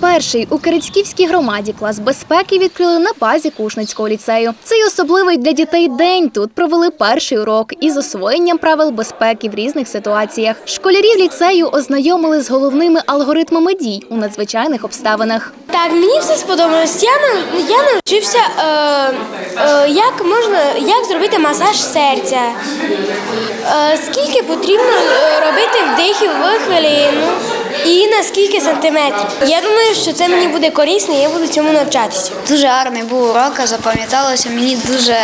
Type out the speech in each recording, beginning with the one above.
Перший у Кирицьківській громаді клас безпеки відкрили на базі Кушницького ліцею. Цей особливий для дітей день тут провели перший урок із освоєнням правил безпеки в різних ситуаціях. Школярів ліцею ознайомили з головними алгоритмами дій у надзвичайних обставинах. Так, мені все сподобалось. Я, я навчився, е, е, як можна як зробити масаж серця, е, скільки потрібно е, робити вдихів в хвилину і на скільки сантиметрів. Я думаю, що це мені буде корисно, і я буду цьому навчатися. Дуже гарний був урок, запам'яталося мені дуже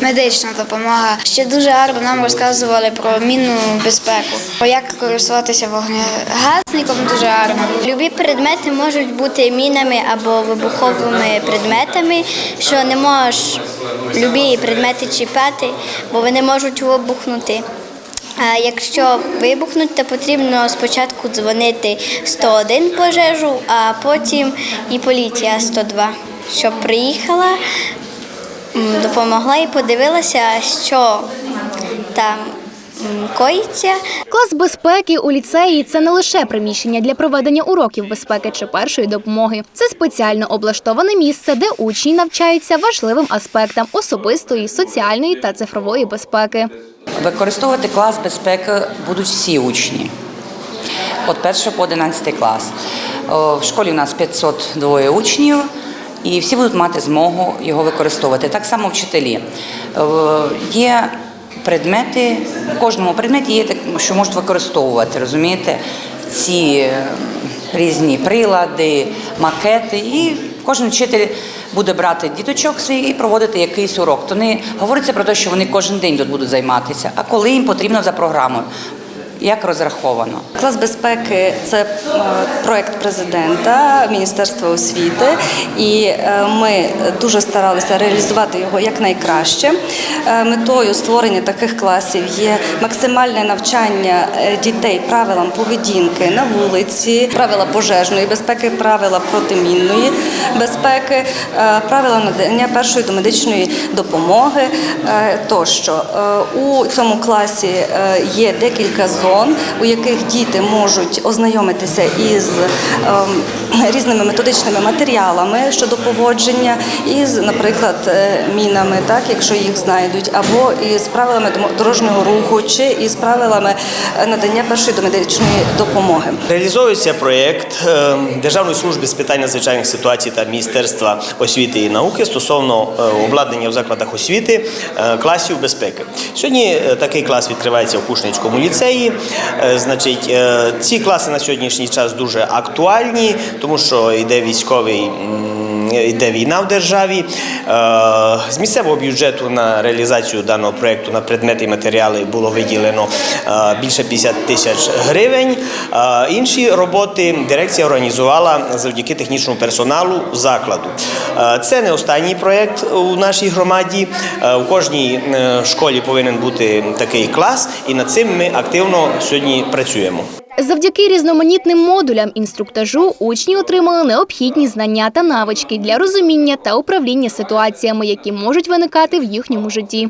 медична допомога. Ще дуже гарно нам розказували про мінну безпеку, про як користуватися вогнегасником дуже гарно. Любі предмети можуть бути мінами або вибуховими предметами, що не можеш любі предмети чіпати, бо вони можуть вибухнути. А якщо вибухнуть, то потрібно спочатку дзвонити 101 пожежу, а потім і поліція 102, щоб приїхала, допомогла і подивилася, що там коїться. Клас безпеки у ліцеї це не лише приміщення для проведення уроків безпеки чи першої допомоги. Це спеціально облаштоване місце, де учні навчаються важливим аспектам особистої, соціальної та цифрової безпеки. Використовувати клас безпеки будуть всі учні. От 1 по 11 клас. В школі у нас 502 учнів, і всі будуть мати змогу його використовувати. Так само вчителі. Е, Є предмети, в кожному предметі є так, що можуть використовувати, розумієте, ці е, різні прилади, макети, і кожен вчитель буде брати діточок свій і проводити якийсь урок. То не говориться про те, що вони кожен день тут будуть займатися, а коли їм потрібно за програмою. Як розраховано? Клас безпеки це е, проект президента Міністерства освіти, і е, ми дуже старалися реалізувати його якнайкраще. Е, Метою створення таких класів є максимальне навчання дітей правилам поведінки на вулиці, правила пожежної безпеки, правила протимінної безпеки, правила надання першої домедичної допомоги е, тощо. У цьому класі є декілька зон, у яких діти можуть ознайомитися із ем, різними методичними матеріалами щодо поводження, із, наприклад, е, мінами, так, якщо їх знайдуть, або із правилами дорожнього руху, чи із правилами е, надання першої домедичної допомоги. Реалізовується проєкт е, Державної служби з питань надзвичайних ситуацій та Міністерства освіти і науки стосовно обладнання в закладах освіти класів безпеки. Сьогодні такий клас відкривається в Кушницькому ліцеї. Е, Значить, е, ці класи на сьогоднішній час дуже актуальні, тому що йде військовий. Йде війна в державі. Е, З місцевого бюджету на реалізацію даного проєкту на предмети і матеріали було виділено більше 50 тисяч гривень. Інші роботи дирекція організувала завдяки технічному персоналу закладу. Це не останній проєкт у нашій громаді. У кожній школі повинен бути такий клас, і над цим ми активно сьогодні працюємо. Завдяки різноманітним модулям інструктажу учні отримали необхідні знання та навички для розуміння та управління ситуаціями, які можуть виникати в їхньому житті.